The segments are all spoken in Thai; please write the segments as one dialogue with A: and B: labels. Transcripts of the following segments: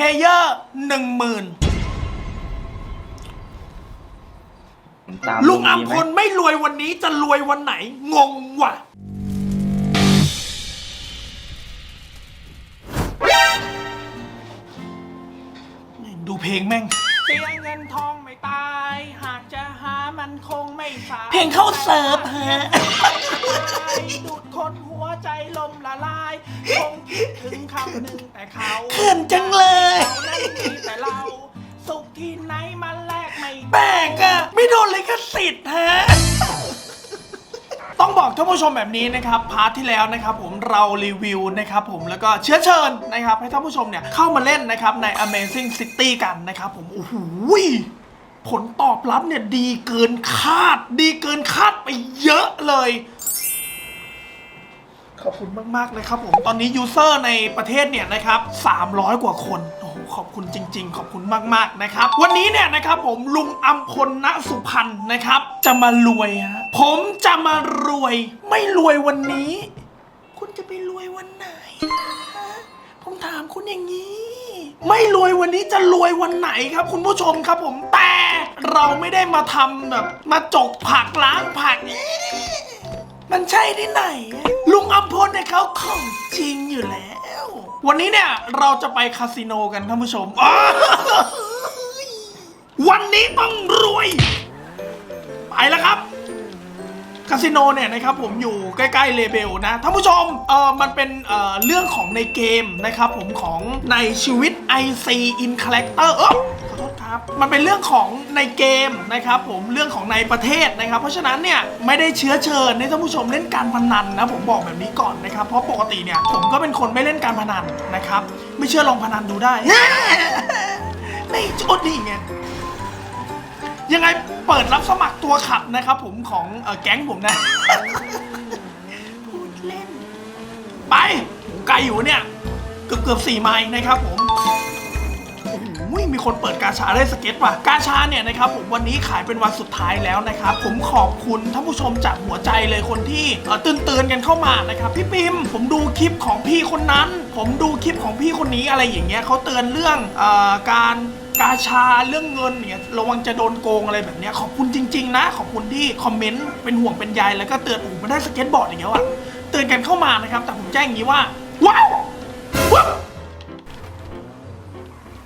A: เพเยอร์หนึ่งหมื่น
B: ตาม
A: ลุงอัม
B: ดีไห
A: พลไม่รวยวันนี้จะรวยวันไหน งงว่ะ ดูเพลงแม่ง เสียเงินทองไม่ตาย หากจะหามันคงไม่สาย
C: เพลงเข้าเซิร์ฟฮะ
A: ดูดคนหัว ใจลมละลายคงคิดถึงคำหนึ่งแต่เขา
C: เขินจังเลย
A: เขานั้นมีแต่เรา สุขที่ไหนมาแลกไม่ได้
C: แปลกอะไม่โดนเลยกสิทธิ์ฮะ
A: ต้องบอกท่านผู้ชมแบบนี้นะครับพาร์ทที่แล้วนะครับผมเรารีวิวนะครับผมแล้วก็เชื้อเชิญนะครับให้ท่านผู้ชมเนี่ยเข้ามาเล่นนะครับใน Amazing City กันนะครับผมโอ้โหผลตอบรับเนี่ยดีเกินคาด ดีเกินคาดไปเยอะเลย ขอบคุณมากๆนะครับผมตอนนี้ยูเซอร์ในประเทศเนี่ยนะครับ300 กว่าคนโอ้โหขอบคุณจริง ๆ ขอบคุณมากๆนะครับ วันนี้เนี่ยนะครับผมลุงอัมพลณสุพรรณนะครับ จะมารวยฮะผมจะมารวย ไม่รวยวันนี้ คุณจะไปรวยวันไหนฮะผมถามคุณอย่างนี้ ไม่รวยวันนี้จะรวยวันไหนครับ คุณผู้ชมครับผมแต่เราไม่ได้มาทำแบบ มาจกผักล้างผัก มันใช่ที่ไหน ลุงอัมพลเนี่ยเขาของจริงอยู่แล้ว วันนี้เนี่ยเราจะไปคาสิโนกันท่านผู้ชมอ้าววันนี้ต้องรวย ไปแล้วครับ คาสิโนเนี่ยนะครับผมอยู่ใกล้ๆเลเบลนะท่านผู้ชมเออมันเป็นเอ่อเรื่องของในเกมนะครับผมของในชีวิต IC in Character เออ ขอโทษครับ มันเป็นเรื่องของในเกมนะครับผมเรื่องของในประเทศนะครับ เพราะฉะนั้นเนี่ยไม่ได้เชื้อเชิญให้ท่านผู้ชมเล่นการพนันนะผมบอกแบบนี้ก่อนนะครับ เพราะปกติเนี่ยผมก็เป็นคนไม่เล่นการพนันนะครับ ไม่เชื่อลองพนันดูได้ไม่โจดนี่ไงยังไงเปิดรับสมัครตัวขับนะครับ ผมของเออแก๊งผมนะ พูดเล่น ไปไกลอยู่เนี่ย เกือบเกือบสี่ไมล์นะครับผม โอ้โหมีคนเปิดกาชาได้สเก็ตว่ะกาชาเนี่ยนะครับผมวันนี้ขายเป็นวันสุดท้ายแล้วนะครับผมขอบคุณท่านผู้ชมจากหัวใจเลยคนที่เตื่นเตือนๆกันเข้ามานะครับพี่ปิมผมดูคลิปของพี่คนนั้น ผมดูคลิปของพี่คนนี้อะไรอย่างเงี้ยเขาเตือนเรื่องอการกาชาเรื่องเงินเนี่ยระวังจะโดนโกงอะไรแบบเนี้ยขอบคุณจริง ๆ นะ ขอบคุณที่คอมเมนต์เป็นห่วงเป็นใยแล้วก็เตือนอูมาได้สเก็ตบอร์ดอย่างเงี้ยว่ะเตือนกันเข้ามานะครับ แต่ผมแจ้งอย่างนี้ว่าว้าวว้าว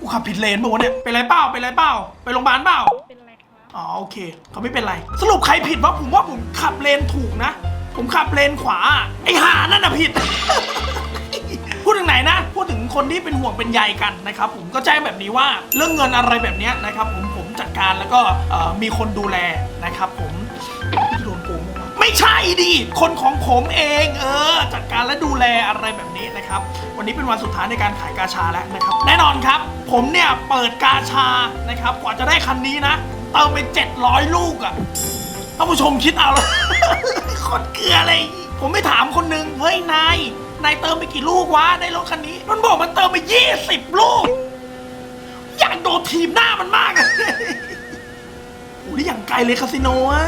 A: กูขับผิดเลนป่าวะเนี่ย เป็นไรเปล่า เป็นไรเปล่า ไปโรงพยาบาลเปล่า
D: เป็นไรครับ
A: อ๋อโอเค เขาไม่เป็นไร สรุปใครผิดวะผมว่าผมขับเลนถูกนะ ผมขับเลนขวา ไอ้ห่านั่นน่ะผิด พูดถึงไหนนะ พูดถึงคนที่เป็นห่วงเป็นใยกันนะครับผมก็แจ้งแบบนี้ว่าเรื่องเงินอะไรแบบเนี้ยนะครับผมผมจัดการแล้วก็เอ่อมีคนดูแลนะครับผม ไม่ใช่ดิคนของผมเองเออจัดการและดูแลอะไรแบบนี้นะครับ วันนี้เป็นวันสุดท้ายในการขายกาชาแล้วนะครับแน่นอนครับ ผมเนี่ยเปิดกาชานะครับกว่าจะได้คันนี้นะเติมไป 700 ลูกอะท่านผู้ชมคิดเอาเลยคนเกลือเลย ผมไม่ถามคนหนึ่งเฮ้ยนายนายเติมไปกี่ลูกวะได้รถคันนี้ มันบอกมันเติมไปยี่สิบลูก อยากโดนทีมหน้ามันมากอะ โอ้ยอย่างไกลเลยคาสิโนอะ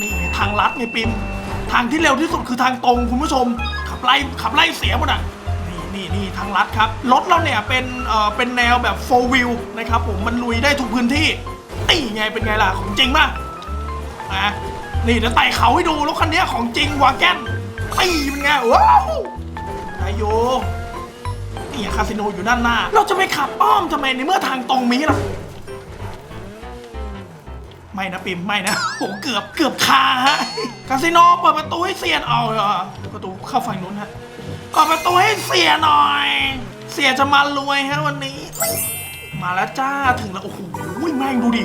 A: นี่ทางลัดไงปิมทางที่เร็วที่สุดคือทางตรงคุณผู้ชม ขับไล่ขับไล่เสียหมดอะนี่นี่นี่ทางลัดครับรถเราเนี่ยเป็นเอ่อเป็นแนวแบบ4 wheel นะครับผมมันลุยได้ทุกพื้นที่นี่ไงเป็นไงล่ะของจริงป่ะนะนี่เดี๋ยวไต่เขาให้ดูรถคันนี้ของจริงวาแกนปีเป็นไงว้าวไอโยนี่คาสิโนอยู่ด้านหน้า เราจะไปขับอ้อมทำไมในเมื่อทางตรงมีล่ะ ไม่นะปิมไม่นะโหเกือบเกือบคาฮะคาสิโนเปิดประตูให้เสียนเอาเหรอประตูเข้าฝั่งนู้นฮะเปิดประตูให้เสียหน่อย เสียจะมารวยฮะวันนี้ มาแล้วจ้าถึงแล้วโอ้โหแม่งดูดิ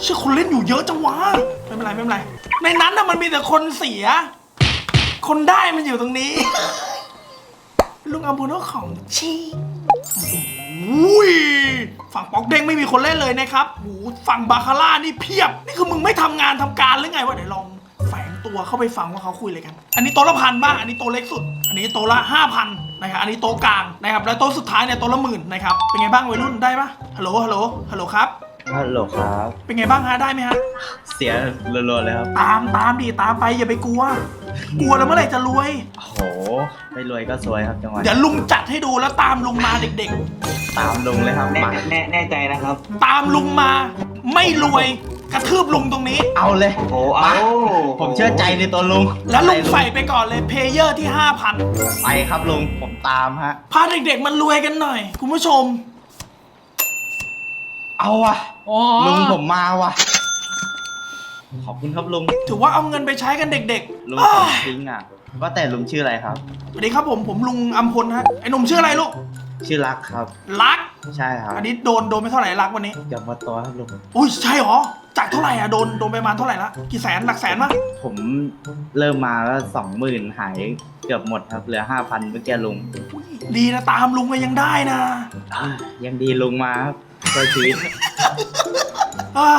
A: เชื่อคนเล่นอยู่เยอะจังวะไม่เป็นไรไม่เป็นไร ในนั้นน่ะมันมีแต่คนเสีย คนได้มันอยู่ตรงนี้ ลุงอัมพลของชี อุ้ยฝั่งป๊อกเด้งไม่มีคนเล่นเลยนะครับหูฝั่งบาคาร่านี่เพียบ นี่คือมึงไม่ทำงานทำการหรือไงวะเดี๋ยวลองแฝงตัวเข้าไปฟังว่าเขาคุยอะไรกัน อันนี้โต๊ะละพันบ้าง อันนี้โต๊ะเล็กสุด อันนี้โต๊ะละห้าพันนะครับ อันนี้โต๊ะกลางนะครับ แล้วโต๊ะสุดท้ายเนี่ยโต๊ะละหมื่นนะครับ เป็นไงบ้างวัยรุ่นได้ปะฮัลโหล ฮัลโหล ฮัลโหลครับ
B: ฮัลโหลครับ
A: เป็นไงบ้างฮะได้ไหมฮะ
B: เสียรัวๆเลยครับ
A: ตามตามดีตามไปอย่าไปกลัว กลัวแล้วเมื่อไหร่จะรวย
B: โอ้โหไม่รวยก็ซวยครับจังหวะ
A: เดี๋ยวลุงจัดให้ดูแล้วตามลุงมาเด็ก
B: ตามลุงเลยครับ
D: แน่
B: มา
D: แน่แน่ใจนะครับ
A: ๆ ตามลุงมา ไม่รวยกระทืบลุงตรงนี้
B: เอาเลย
D: โอ้เอา
B: ผมเชื่อใจในตัวลุง
A: แล้วลุง
B: อะไร
A: ใส่ไปก่อนเลยเพลเยอร์ที่ 5,000
B: ไปครับลุง ผมตามฮะ
A: พาเด็กๆมันรวยกันหน่อย คุณผู้ชม
B: เอาวะลุงผมมาว่ะ ขอบคุณครับลุง
A: ถือว่าเอาเงินไปใช้กันเด็ก
B: ลุง
A: ๆอ้า
B: ผมจริงอะว่าแต่ลุงชื่ออะไรครับ
A: สวัสดีครับผมผมลุงอัมพลฮะไอ้หนุ่มชื่ออะไรลูก
B: ชื่อรักครับ
A: รัก
B: ใช่ครับ
A: อันนี้โดนโดนไปเท่าไหร่รักวันนี้
B: เกือบหมดตัวครับลุง
A: อุ้ยใช่เหรอจากเท่าไหร่อะโดนโดนไปประมาณเท่าไหร่ละกี่แสนหลักแสนมั้ย
B: ผมเริ่มมาแล้วสองหมื่นหายเกือบหมดครับเหลือห้าพันเมื่อกี้ลุง
A: ดีนะตามลุงก็ยังได้นะ
B: อะยังดีลุงมาครับ ช่วยชีวิต
A: อ่า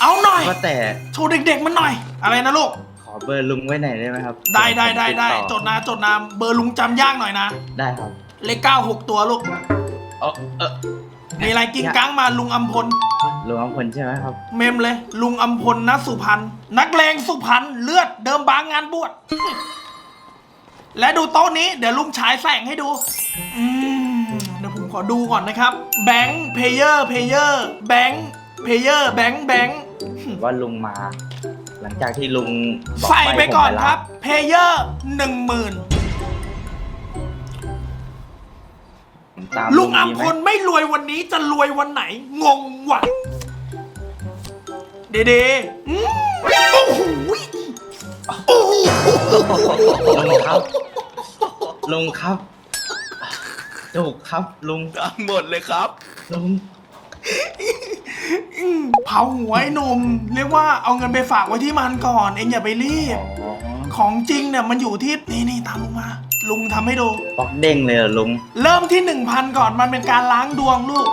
A: เอาหน่อย
B: ว่าแต่
A: โชว์เด็กๆมันหน่อย อะไรนะลูก
B: ขอเบอร์ลุงไว้ไหนอยได้ไหมครับ
A: ได้ได้ได้ได้
B: ติ
A: จ
B: ต่อ
A: ดนะจดนะเบอร์ลุงจำยากหน่อยนะ
B: ได้ครับ
A: เลขเก้าหกตัวลูก
B: เออเออ
A: มีอะไรกิ้งก้างมาลุงอัมพล
B: ลุงอัมพลใช่ไหมครับ
A: เมมเลย ลุงอัมพลนะสุพรรณนักเลงสุพรรณเลือดเดิมบางงานบวชและดูโต๊ะนี้ เดี๋ยวลุงฉายแสงให้ดู อืม ขอดูก่อนนะครับแบงค์เพเยอร์เพเยอร์แบงค์เพเยอร์แบงค์แบงค์
B: ว่าลุงมา หลังจากที่ลุงบอก
A: ใส่ไปก่อน
B: ผม
A: ครับเพเยอร์หนึ่งหมื่น
B: ผมตาม
A: ลุงอัม
B: ดีไห
A: พลไม่รวยวันนี้จะรวยวันไหน งงว่ะเดเดอืมโอ้โหโอ้โห
B: ลุงครับ ลุงครับ ถูกครับลุง
E: หมดเลยครับ
B: ลุง
A: อืมเผาหัวไอ้หนุ่มเรียกว่าเอาเงินไปฝากไว้ที่มันก่อน เองอย่าไปรีบ
B: อ๋อ
A: ของจริงเนี่ยมันอยู่ที่นี่นี่ตามลุงมา ลุงทำให้ดู
B: ปอกเด้งเลยเหรอลุง
A: เริ่มที่หนึ่งพันก่อนมันเป็นการล้างดวงลูก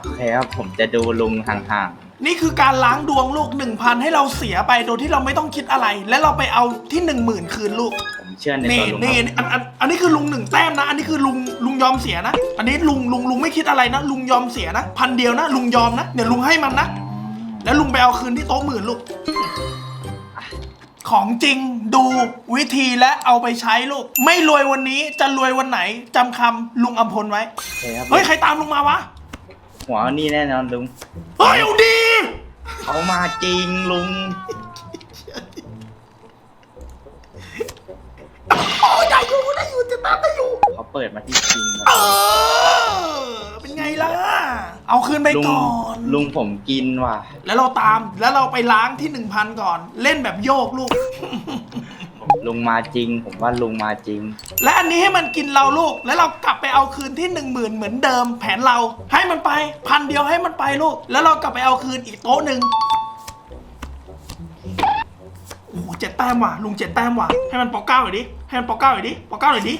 B: โอเคครับผมจะดูลุงห่าง
A: นี่คือการล้างดวงลูกหนึ่งพันให้เราเสียไปโดยที่เราไม่ต้องคิดอะไร และเราไปเอาที่หนึ่งหมื่นคืนลูก
B: ๆผม เชื่อใน
A: นี่
B: ตัวลุง
A: นี่
B: ครับ
A: อันอันอันนี้คือลุงหนึ่งแต้มนะ อันนี้คือลุงลุงยอมเสียนะ อันนี้ลุงลุงลุงไม่คิดอะไรนะ ลุงยอมเสียนะ พันเดียวนะ ลุงยอมนะ เดี๋ยวลุงให้มันนะ แล้วลุงไปเอาคืนที่โต๊ะหมื่นลูก ของจริงดูวิธีและเอาไปใช้ลูก ไม่รวยวันนี้จะรวยวันไหนจำคำลุงอัมพลไว้
B: โอเคครับ
A: เฮ้ยใครตามลุงมาวะ
B: หัวนี่แน่นอนลุง
A: เฮ้ยเอาดี
B: เขามาจริงลุง
A: โอ้ยได้อยู่ได้อยู่จะตามได้อยู่
B: เขาเปิดมาที่จริง
A: เออเป็นไงล่ะ เอาคืนไป
B: ลุง
A: ก่อน
B: ลุงผมกินว่ะ
A: แล้วเราตามแล้วเราไปล้างที่หนึ่งพันก่อน เล่นแบบโยกลูก
B: ลุงมาจริง ผมว่าลุงมาจริง
A: และอันนี้ให้มันกินเราลูก แล้วเรากลับไปเอาคืนที่หนึ่งหมื่นเหมือนเดิม แผนเราให้มันไปพันเดียวให้มันไปลูก แล้วเรากลับไปเอาคืนอีกโต๊ะหนึ่ง เจ็ดแต้มว่ะลุงเจ็ดแต้มว่ะให้มันปอกเก้าหน่อยดิให้มันปอกเก้าหน่อยดิปอกเก้าหน่อยดิ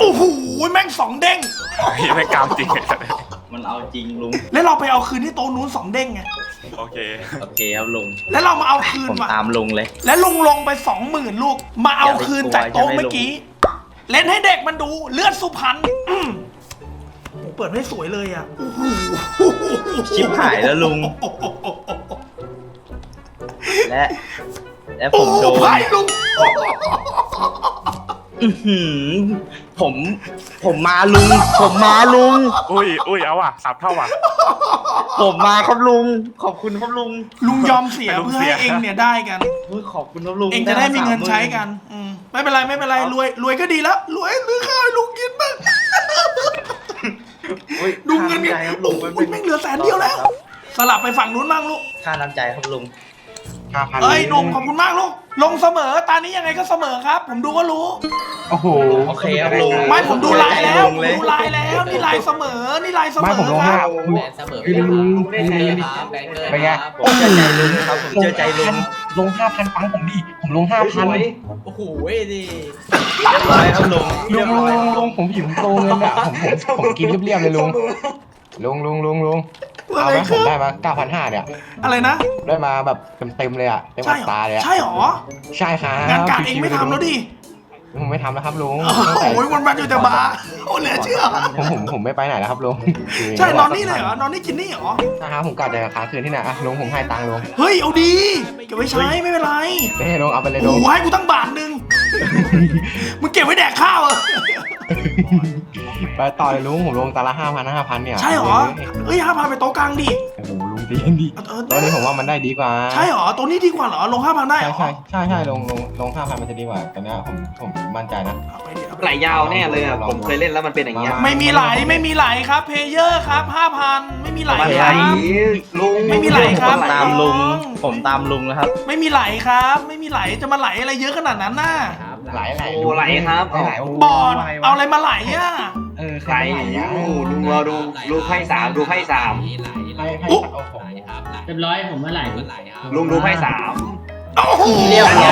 A: โอ้โหแม่งสองเด้ง
E: พี่ไม่กล้ามจริง
B: มันเอาจริงลุง
A: แล้วเราไปเอาคืนที่โต๊ะนู้นสองเด้งไง
E: โอเค
B: โอเคครับลุง
A: แล้วเรามาเอาคืน
B: ผม
A: ว่ะ
B: ตามลุงเลย
A: แล้วลุงลงไปสองหมื่นลูก มาเอาคืนจากโต๊ะเมื่อกี้ เล่นให้เด็กมันดูเลือดสุพรรณอืมเปิดให้สวยเลยอะโอ้โห
B: ชิบหายแล้วลุง และ และผ
A: โอ้
B: ม
A: โห
B: โดน
A: ไพ่ลุง
B: อื้อหือผมผมมาลุง ผมมาลุง
E: อุ้ยอุ้ยเอาอะสามเท่าอะ
B: ผมมาครับลุง ขอบคุณครับลุง
A: ลุงยอมเสีย
E: ให้ลุง
A: เพื่อ
E: เสี
A: ให้
E: ย
A: เองเนี่ยได้กัน
B: เฮ้ยขอบคุณครับลุง
A: เองจะได้มีเงินใช้กันอืมไม่เป็นไรไม่เป็นไรรวยรวยก็ดีแล้วรวยหรือข้าวให้ลุงกินบ้าง
B: เฮ้ย
A: ดูเงิน
B: ค่า
A: เนี่ย
B: น้ำใจครับ
A: โอ้
B: ลุง
A: โหแม่งเหลือแสนเดียวแล้ว สลับไปฝั่งนู้นบ้างลูก
B: ค่าน้ำใจครับลุง
A: เอ้ยหนุ่มขอบคุณมากลูก ลงเสมอตอนนี้ยังไงก็เสมอครับ ผมดูก็รู้
F: โอ้โห
B: โอเคครับลุง
A: ไม่ผมดูไลน์แล้ว
B: ลุ
A: ผ
B: ง
A: ม
B: เลย
A: ดูไลน์แล้ว นี่ไลน์เสมอ นี่ไลน์เสม
F: ไม่
A: อ
F: ผมลง
A: ค
F: ห้า
A: รับ
G: แบนเสมอ
F: พี่ลุงลุง
G: ได้ใจครับแบนเกอร์
F: เป็นไง
G: ครับ
B: ผมเชื่อใจลุงครับผมเชื่อใจลุง
F: ลงห้าพันปังผมดิ ผมลงห้าพัน
G: โอ้โหดิ
B: เรียบร้อยครับลุง
F: ลุ
B: เรีย
F: ง
B: บ
F: ลุ
B: ร้อย
F: งลุงผมหิวโตเงินอะผมผมผมกินเรียบๆเลยลุงลุงลุงลุงลุง
A: ว่า
F: เอา
A: ไง
F: ไหม
A: ค
F: ผม
A: รับ
F: ได้มาเก้าพันห้าเนี่ย
A: อะไรนะ
F: ได้มาแบบเต็มๆเลยอะเต็ม
A: ใช่
F: อั
A: เหรอ
F: ตราเลยอะ
A: ใช่เหรอ
F: ใช่ครับ
A: งานการเองไม่ทำแล้วดิ
F: ผมไม่ทำแล้วครับลุง
A: โอ้
F: ตั้งแต่
A: โหวันวันๆอยู่แต่บาร์โอ้เหลือเชื่อ
F: ผมผมผมไม่ไปไหนแล้วครับลุง
A: ใช่นอนนี่เลยเหรอนอนนี่กินนี่เหรอ
F: นะครับผมกะจะค้างคืนที่ไหนอะลุงผมให้ตังค์ลุง
A: เฮ้ยเอาดีเก็บไว้ใช้ไม่เป็นไร
F: ไม่ให้ลุงเอาไปเลย
A: โอ้
F: ลุง
A: โหให้กูตั้งบาทหนึ่งมึงเก็บไว้แดกข้าวเหรอ
F: ไปต่อเลยลุงผมลงตาละห้าพันห้าพันเนี่ย
A: ใช่เหรอเฮ้ยห้าพันไปโต๊ะกลางดิ
F: โอ้โหลุงดีดี
A: เออ
F: ตอนนี้ผมว่ามันได้ดีกว่า
A: ใช่เหรอโต๊ะนี้ดีกว่าเหรอลงห้าพันได้
F: ใช่
A: เหรอ
F: ใช่ใช่ใช่ลงลงลงห้าพันมันจะดีกว่าตอนเนี้ยผมผมมั่นใจนะ
A: เอาไปดิเอาไป
G: ไหล
A: ดิ
G: ยาวแน่เลยอะผมเคยเล่นแล้วมันเป็นอย่างเงี้ย
A: ไม่มีไหลไม่มีไหลครับเพเยอร์ครับห้าพันไม่มีไหลครับ
G: ลุง
A: ไม่มีไหลครับ
B: ผมตามลุงผมตามลุงนะครับ
A: ไม่มีไหลครับ ไม่มีไหลจะมาไหลอะไรเยอะขนาดนั้นน่ะ
F: ไหลไหล
G: โอ้ไหลครับ
F: ไหล
A: บอดเอาอะไรมาไหลอะ
F: เออ
G: ไหลลุงเราดูดูไพ่สามดูไพ่สาม
F: ให้ให้
A: อุ๊
F: โอ้โห
D: เรียบร้อยผมเมื่อไหร่
G: ลุงดูไพ่สาม
A: โอ้โห
B: เรียบร้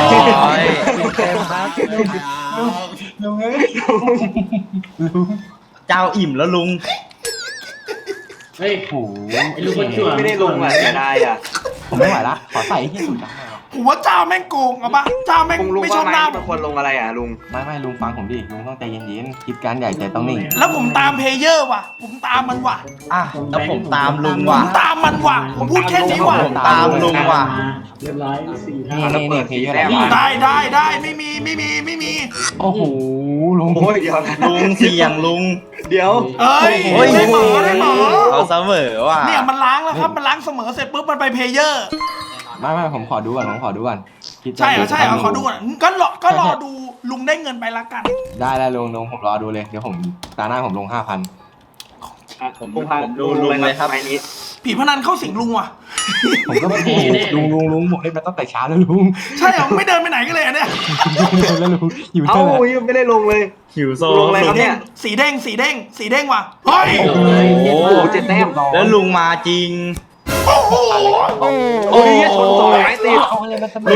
B: อย
F: ลุงเอ้ย
B: เจ้าอิ่มแล้วลุง
D: เฮ้ย
F: โอ้โห
D: ไอ้ลูกคนชั่ว
G: ไม่ได้ลงอะเสียดายอะ
F: ผมไม่ไหวละขอใส่ที่สุดนะ
A: ผมว่าเจ้าแม่งโกงเอาปะเจ้าแม่ง
G: ลุงลุง
A: ไม่ช
G: ว่า
A: อบ
G: ไหม
A: หน้าผ
G: มัน
A: ม
G: ควรลงอะไรอะลุง
F: ไม่ไม่ลุงฟังผมดิลุงต้องใจเย็นๆคิดการใหญ่ใจต้องนิ่ง
A: แล้วผมตามเพเยอร์ว่ะ ผมตามมันว่ะ
B: อะแล้วผมตามลุง
A: ผ
B: ว่ะ
A: มตามมันว่ะ ผมพูดแค่นี้ว่ะ
B: ผมตามลุงว่ะ
D: เรียบร้อยสี่
F: นี่
D: ห้า
F: นี่นี่เพย์เยอร์อะไร
G: แล้วเปิด
A: ได้ได้ได้ไม่มีไม่มีไม่มี
F: โอ้โหลุง
G: โอ้ยเดี๋ยวนะ
B: ลุงเสี่ยงลุง
G: เดี๋ยว
A: เอ้ย
B: โอ้ย
A: ได้หมอได้หมอ
B: เขาเสมอว่ะ
A: เนี่ยมันล้างแล้วครับมันล้างเสมอเสร็จปุ๊บมันไปเพเยอร์
F: ไม่ไม่ผมขอดูก่อนผมขอดูก่อนคิด
A: ใช่เหรอใช่เหรอขอดูก่อนก็รอก็รอดูลุงได้เงินไปละกัน
F: ได้ได้ลุงลุงผมรอดูเลยเดี๋ยวผมตาหน้าผมลงห้าพัน
G: ผมพา
B: ผมดูลุงเลยครับ
G: ไม้นี้
A: ผีพนันเข้าสิงลุงว่ะ
F: ผมก็ไม่โอ้ลุงลุงลุงผมเล่นมาตั้งแต่เช้าแล้วลุง
A: ใช่เหรอไม่เดินไปไหนกันเลยอะเนี่ย
F: แล้วลุงอยู่
G: เอ้า
F: เท่าไหร่
G: ยังไม่ได้ลงเลย
B: หิวโซ
G: ลงอะไรครับเนี่ย
A: สีแดงสีแดงสีแดงว่ะเฮ้ย
B: โอ้โห
G: เจ็ดแต้ม
B: แล้วลุงมาจริง
A: โอ้โห
G: โอ้ยชนสองไม้ติด
F: เอาอะไรมาทำไม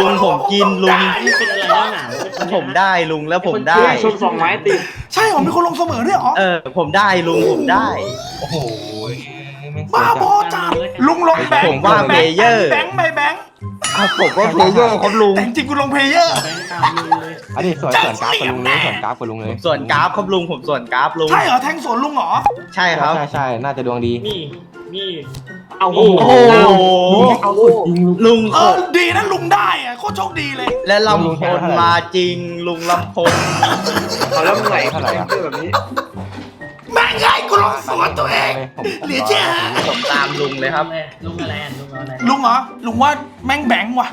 B: ลุงผมกิน
G: ลุ
B: งผมกินลุง
D: เป็นอะไรบ้างอะ
B: ผมได้ลุงแล้วผมได้
G: ชนสองไม้ติด
A: ใช่เหรอมีคนลงเสมอด้วยเหรอ
B: เออผมได้ลุงผมได้
F: โอ้โห
A: บ้าบอจัดลุงลงแบงค์
B: ผมว่าเมเยอร์
A: แบงค์ไปแบงค์
B: อะผมก็เพลเยอร์ครับลุง
A: แต่จริงๆกูลงเพลเยอร์
D: แบงค์ตามลุงเลย
F: อันนี้ส่วนส่วนกราฟกับลุงเลยส่วนกราฟกับลุงเลย
B: ส่วนกราฟครับลุงผมส่วนกราฟลุง
A: ใช่เหรอแทงสวนลุงเหรอ
B: ใช่ครับ
F: ใช่ใช่น่าจะดวงดี
D: นี่ นี่
G: เอา
B: โอ้โห
F: ลุงเอาสุดจริงลุง
B: ลุง
A: เออดีนะลุงได้อะโคตรโชคดีเลย
B: และลำพลมาจริงลุงลำพล
G: เอาแล้วมึงไหล
F: เท่าไหร่อะ
G: เจอแบบนี้
A: แม่งไงกูลงสวนตัวเองเหลือเชื่อ
B: ผมตามลุงเลยครับ
D: ลุงอะไรอะลุงอะไร
A: ลุงเหรอลุงว่าแม่งแบงค์ว่ะ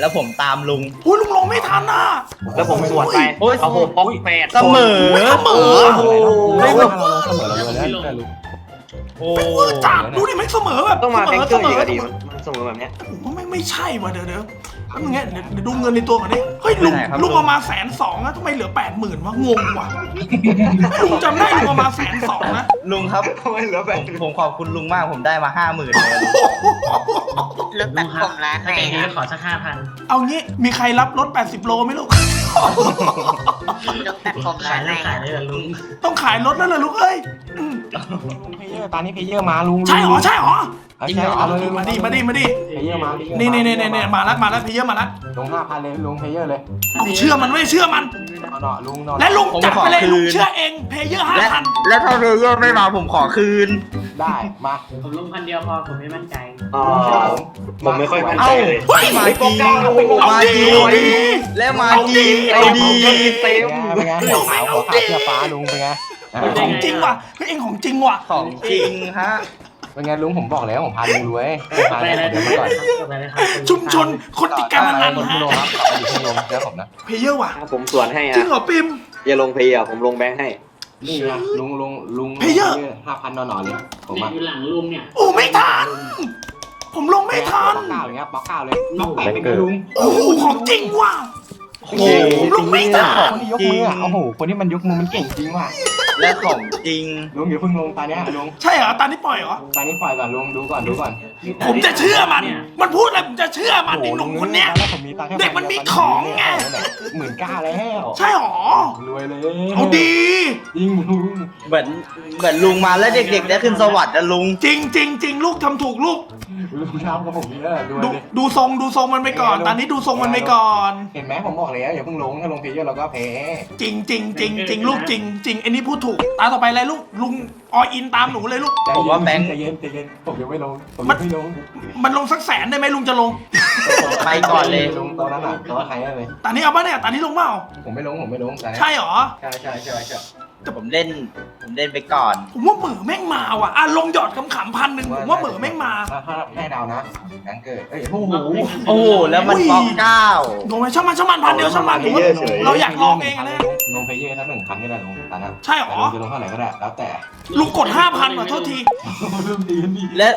B: แล้วผมตามลุง
A: อุ้ยลุงลงไม่ทันน่ะ
G: แล้วผมสวนไป
B: โอ้ย
G: เอาผมป๊อกแปด
B: เสมอ
A: ไม่เสมอ
F: โอ้โหไม่เราเสมอเราเลยแล้วแต่ลุง
B: โอ้
A: เออจับดูดิแม่งเสมอแบบ
G: ต้องมา
A: เส
G: แบง
A: มอ
G: เก
A: เส
G: อร์
A: ม
G: อีก
A: อ
G: อะดิมันเสมอแบบเนี้ย
A: ผมว่าไม่ไม่ใช่ว่ะเดี๋ยวเดี๋ยว แป๊บนึงเนี่ยเดี๋ยวเดี๋ยวดูเงินในตัวก่อนดิเฮ้ยลุงลุงเอามาแสนสองนะทำไมเหลือแปดหมื่นวะงงว่ะลุงจำได้ลุงเอามาแสนสองนะ
B: ลุงครับ
G: ทำไมเหลือ
B: ผ
G: แปด
B: มผมขอบคุณลุงมากผมได้มาห้าหมื่นเลย
D: ลุงครับถ้าแกนี้ขอสักห้าพัน
A: เอางี้มีใครรับรถ 80 โลไหมลูก
D: ขายแล้วขายเลยเหรอลุง
A: ต้องขายรถแล้วเหรอลูกเอ้ยอืม
F: เพย์เยอร์ตอนนี้เพย์เยอร์มาลุง
A: ใช่เหรอใช่เหรอ
F: เอาใช่เอาเลยลุง
A: มาดิมาดิมาดิ
F: เพย์เยอร์มา
A: นี่นี่นี่นี่มาแล้วมาแล้วเพย์เยอร์มาแล้ว
F: ลงห้าพันเลยลุงเพย์เยอร์เลย
A: เอาเชื่อมันไม่เชื่อมัน
F: เนาะลุงเนาะ
A: และลุง
B: ผม
A: จัด
B: ขอ
A: ไปเลย
B: คืน
A: ลุงเชื่อเองเพย์เยอร์ห้า
B: และ
A: พัน
B: และถ้าเพลเยอร์ไม่มาผมขอคืน
F: ได้มา
D: ผมลุงพันเดียวพอผมไม่มั่นใจ
G: อ๋อผมไม่ค่อยมั่นใจ
B: เอ้า
G: เลย
B: มาจริง
A: เอา
B: มา
A: ดี
B: จริง
A: เอาดี
B: และมาจริงเอาดี
G: เต็ม
F: เป็นไงหัวขาวหัวขาวเสื้อฟ้าลุงเป็นไงอ่า
A: ของจริงว่ะเฮ้ยเองของจริงว่ะ
B: ของจริงฮะ
F: เป็นไงลุงผมบอกแล้วผมพาลุงรวยพา
D: ไป
F: ลุง
D: เลย
F: เดี๋ยวมาก่อน
D: ไปเลยครับ
A: ชุมชนคนติดการพนัน
F: คน
A: ฮะ
F: ที่ลงครับอยู่ที่ลงแล้วผมนะ
A: เพย์เยอร์ว่ะ
G: ผมสวนให้
A: จริ
G: อะ
A: งเหรอปิม
G: อย่าลงเพย์อะผมลงแบงค์ให้
F: นี่ไงลุงลุงลุง
A: เพย์เยอร์
F: ห้าพันนอนๆเลยผม
D: เนี่ย
F: อะ
D: อยู่หลังลุงเนี่ย
A: โอ้ไม่ทัน ผมลงไม่ทัน
F: บล็อกเก้าอย่างเงี้ยบล็อกเก้าเลยบล็อกแปดเป็นไงลุง
A: โอ้โหของจริงว่ะ
B: โอ้โห
A: ผมลงไม่ทัน
F: คนที่ยกมืออะโอ้โห คนที่มันยกมือมันเก่งจริงว่ะ
B: และของจริง
F: ลุงอย่าเพิ่งลงตาเนี้ยลุง
A: ใช่เหรอตานี่ปล่อยเหรอ
F: ตานี้ปล่อยก่อนลุงดูก่อนดูก่อน
A: ผมจะเชื่อมัน มันพูดอะไรผมจะเชื่อมันไอ้หนุ่มคนเนี้ย
F: แล้วผมมีตังค์แค่
A: เด็กมันมีของไง
F: หมื่นเก้าแล้ว
A: ใช่หรอ
F: รวยเลย
A: เอาดี
F: จริงลุง
B: เหมือนเหมือนลุงมาแล้วเด็กๆได้ขึ้นสวรรค์นะลุง
A: จริงจริงจริงลูกทำถูกลูก
F: ลุงทำกับผมเยอะดู
A: ดู
F: ดิ
A: ดูทรงดูทรงมันไปก่อน ตอนนี้ดูทรงมันไปก่อน
F: เห็นไหมผมบอกแล้วอย่าเพิ่งลงถ้าลงเพลเยอร์เราก็แพ้
A: จริงจริงจริงจริงลูกจริงจริงไอ้นี่พูดถูกตาต่อไปเลยลูกลุงออินตามหนูเลยลูก
B: ผมว่าแบงค์
F: ใจเย็นใจเย็นผมยังไม่ลงผม
A: มั
F: ยั
A: น
F: งไม่ลง
A: มันลงสักแสนได้ไหมลุงจะลง
B: ไปก่อนเลย
F: ลงตอนนั้นอะตอนใครได้เลย
A: ตอนนี้เอาป่ะเนี่ยตอนนี้ลงเปล่า
F: ผมไม่ลงผมไม่ลงแต่
A: ใช่เหรอ
F: ใช่ใช่ใช่ใช่
B: ผมเล่น ผมเล่นไปก่อน
A: ผมว่าเหมือแม่งมาว่ะอะลงหยอดขำๆพันหนึ่งผมว่าเหมือแม่งมา
F: ถ้าถ้าให้เดาวนะแบงค์เกิดเอ้ยโอ้โห
B: โอ้โหแล้วมัน
A: อุ้ย
B: บล็อกเก้า
A: โดนไหมช่างมันช่างมันพันเดียวช่างมันผมว่าเราอยากลองเองอะนะ
F: ลงเพลเยอร์ทั้งหนึ่งพันก็ได้ลงตอนนั้น
A: ใช่เหรอ
F: แต่ลุงจะลงเท่าไหร่ก็ได้ แล้วแต่
A: ลุงกดห้าพันว่ะโทษที
F: เริ่มดีดี
B: และ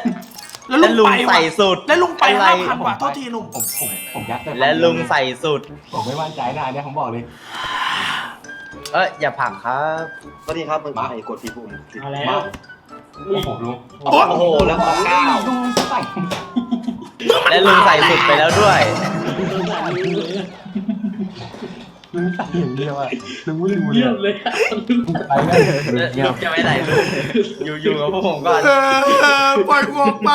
A: แล้ว
B: และ
A: ลุ
B: ลุ
A: ง
B: ง
A: ไปว่ะ
B: ใส่สุด
A: แล้วลุงไป
B: อะไร
A: ห้าพันว่ะโทษทีลุง
F: ผมผมผมยัดได้
B: และลุงใส่สุด
F: ผมไม่มั่นใจนะอันเนี่ยผมบอกเลย
B: เอ้ยอย่าผลักครับ
G: สวัสดีครับมันไอ้กดที่ปุ่ม
H: เอาแล้
F: มาวโอ้โหลุง
A: โอ้
B: โอ้โหแล้วบล็อกเก้า
F: ลุงใส่
B: และลุงใส่สุดไปแล้วด้วย
F: ลุง ใส่อย่างเดียวอะลุงไม่รู้
H: เยี่
F: เลยย
H: มเลย
F: ไปแล้วลุงเงีย
B: ลุ
F: บ
B: งจะไปไหนลุงอยู่อยู่กับพวกผมก่อน
A: เออปล่อยผมไป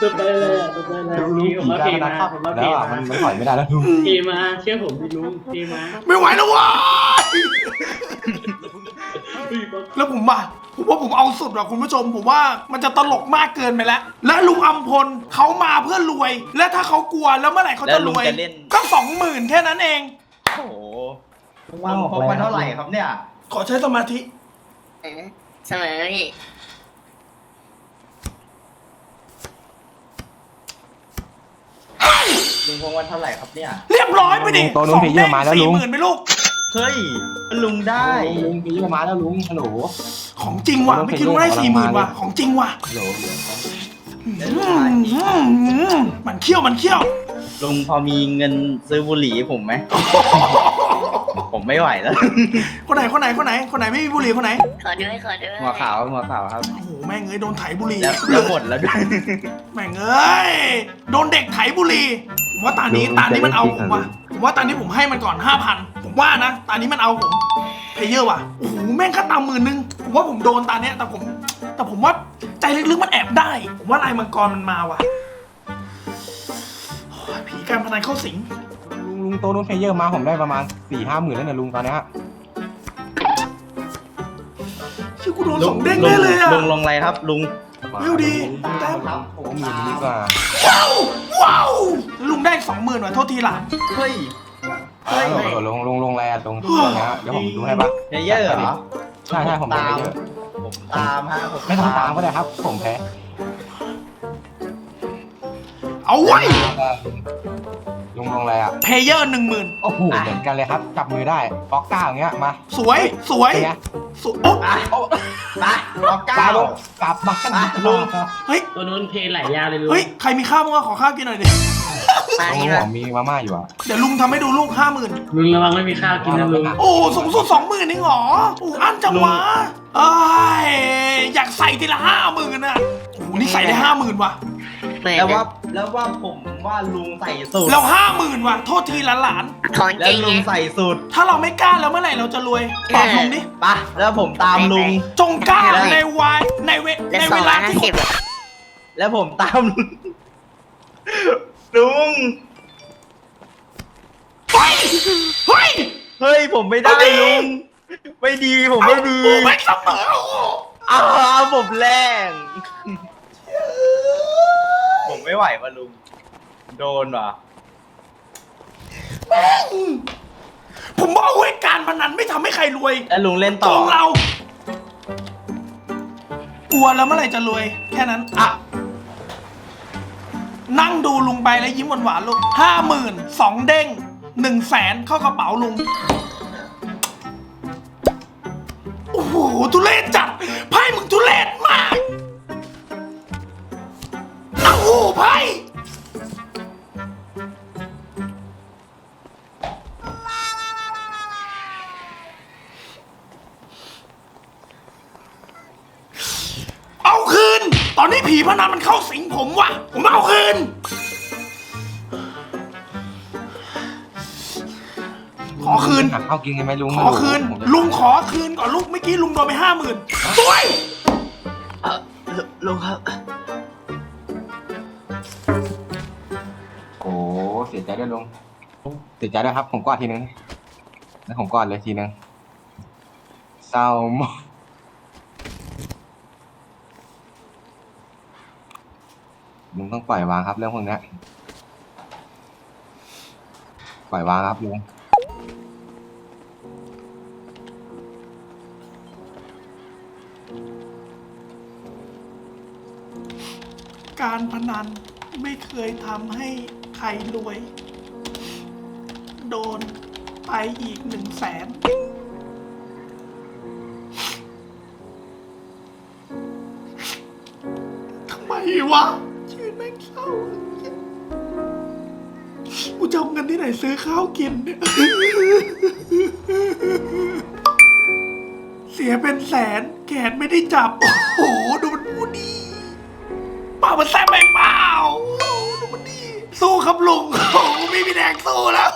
H: ตัวไปเลยอะตัวไปเลย
F: ลุง
H: พี่
F: ลุ
H: ผ
F: ง
H: มว่า
F: ขี่
H: เพ
F: ได้
H: มา
F: นะครับ
H: ผมว่าเพ
F: แล้วอะ
H: มา
F: มันมันถอยไม่ได้แล้วลุง
H: เพมาเชื่อผมดิลุงเพมา
A: ไม่ไหวแล้ววะ
H: อุ้ยบอก
A: แล้วผมอะ ผมว่าผมเอาสุดอะคุณผู้ชม ผมว่ามันจะตลกมากเกินไปแล้ว และลุงอัมพลเขามาเพื่อรวย และถ้าเขากลัวแล้วเมื่อไหร่เขา
B: แล้
A: จะ
B: ว
A: ร
B: ลุง
A: วย
B: จะเล่น
A: ก็สองหมื่นแค่นั้นเอง
B: โอ้โหลุงพกมาเท่าไหร่ครับเนี่ย
A: ขอใช้สมาธิ
D: เออเสมอพี่
B: ลุงพกมาเท่าไหร่ครับเนี่ย
A: เรียบร้อยไปดิ
F: ตัวนู้นเพลเยอร์มาแล้ว
A: สี่
F: ลุง
A: หมื่นไปลูก
B: เฮ้ย ลุงได้
F: ลุงเพลเยอร์มาแล้วลุงฮัลโหล
A: ของจริงว่ะไม่คิดว่าได้สี่หมื่นว่ะของจริงว่ะ
F: ฮัลโหล
A: อืมอืมอืมมันเขี้ยวมันเขี้ยว
B: ลุงพอมีเงินซื้อบุหรี่ให้ผมไหม ผมไม่ไหวแล้ว
A: คนไหนคนไหนคนไหนคนไหนไม่มีบุหรี่คนไหน
D: ขอด้วยขอด้วย
B: หัวขาวหัวขาวครับ
A: โอ้โหแม่งเอ้ยโดนไถบุหรี่
B: แล้วแล้วหมดแล้วด้วย
A: แม่งเอ้ยโดนเด็กไถบุหรี่ผมว่าตานี้ตานี้มันเอาผมว่ะผมว่าตานี้ผมให้มันก่อนห้าพันผมว่านะตานี้มันเอาผมเพเยอร์ว่ะโอ้โหแม่งค่าตามหมื่นนึงผม ว่าผมโดนตาเนี้ยแต่ผม แต่ผมว่าใจลึกๆมันแอบได้ ผมว่าลายมังกรมันมาว่ะโอ้ยผีการพนันเข้าสิง
F: ลุงลุงตัวนู้นเพลเยอร์มาผมได้ประมาณสี่ห้าหมื่นแล้วเนี่ยลุงตอนเนี้ย
A: ชื่อกูโดนสองเด้งได้เลยอะ
B: ลุงลงอะไรครับ ลุง
A: เร็วดีแต้ม
F: โอ้หมื่นดีกว่า
A: ว้าวว้าวลุงได้สองหมื่นว่ะโทษทีหลาน
B: เฮ้ย เฮ้ย
F: ฮัลโหลลงลงลงแรดลงตัวเนี้ยเดี๋ยวผมดูให้ปะ
B: เพลเยอร์เหรอ
F: ใช่ใช่ผมเป็นเพลเยอร์
B: ผมตามฮะผม
F: ไม่ต้องตามก็ได้ครับ ผมแพ้
A: เอาไว้
F: ลุงลงอะไรอะ
A: เพเยอร์หนึ่งหมื่น
F: โอ้โหเหมือนกันเลยครับ จับมือได้ฟอกก้าอย่างเงี้ยมา
A: สวยสวย
F: เป็นไง
A: สวยโอ๊ะ
B: ไป
F: โอ้
B: ไปออก
F: ตา
B: เก้า
F: ลงกลับมา
B: ไปลุง
A: เฮ้ย
H: ตัวนู้นเพไหลยาวเลยลุง
A: เฮ้ย ใครมีข้าวบ้างวะขอข้าวกินหน่อยดิ
D: มา
F: ตรง
D: นี่
F: หั
D: มาว
F: มีมาม่าอยู่อะ
A: เดี๋ยวลุงทำให้ดูลูกห้าหมื่น
H: ลุงระวังไม่มีข้าวกินนะลุง
A: โอ้สูงสุดสองหมื่นเองเหรอโอ้อันจังวะเอ้ยอยากใส่ทีละห้าหมื่นอะโอ้นี่ใส่ได้ห้าหมื่นว่ะ
D: เหมือน
B: แล้วว่า
D: นะ
B: แล้วว่าผมว่าลุงใส่สุด
A: เราห้าหมื่นว่ะ โทษทีหลาน
D: ของ
B: แล้
D: จ
B: ว
D: ริง
B: ลุง
D: ไง
B: ใส่สุด
A: ๆถ้าเราไม่กล้าแล้วเมื่อไหร่เราจะรวยตอบลุงดิ
B: ไปแล้วผมตามลุง
A: จงกล้าในวัยในเว
D: และ
A: ใน
D: สอ
A: เว
D: ง
A: ลา
D: ร้อยห้า
A: ที่
D: สิบอะ
B: แล้วผมตาม ลุง
A: เฮ้ยเฮ้ย
B: เฮ้ยผมไม่ได้
A: เอาดิ
B: ลุง ไม่ดีผมไม่ดี
A: โอ้แม่งเสมอโอ้โห
B: อ้าวผมแรงผมไม่ไหวว่ะลุง โดนว่ะ
A: ผมบอกไว้การพนันไม่ทำให้ใครรวย
B: แล้วลุงเล่น
A: ต
B: ต่อ
A: รงเรา กลัวแล้วเมื่อไหร่จะรวย แค่นั้น อะ นั่งดูลุงไปแล้วยิ้มหวานๆลูกห้าหมื่นสองเด้งหนึ่งแสนเข้ากระเป๋าลุง โอ้โหทุเรศจัดไพ่มึง เข้าสิงผมว่ะ ผมเอาคืน ขอคืน
F: หักข้ากินไงไหมลุง
A: ขอคืนลุงขอคืนก่อนลูกเมื่อกี้ลุงโดนไปห้าหมื่นสวย
B: ลุงครับ โอ้เสี
F: ยใจด้วยลุงเสียใจด้วยครับ ผมกอดทีนึงแล้วผมกอดเลยทีนึงเศร้ามาก งต้องปล่อยวางครับเรื่องพวกเนี้ยปล่อยวางครับลุง
A: การพนันไม่เคยทำให้ใครรวย โดนไปอีกหนึ่งแสนทำไมวะ กูจะเอาเงินที่ไหนซื้อข้าวกินเนี่ยเสียเป็นแสนแขนไม่ได้จับ โอ้โห ดูมันพูดดีเปล่ามันแซ่บไปเปล่าดูมันดี สู้ครับลุงโอ้โหไม่มีแรงสู้แล้ว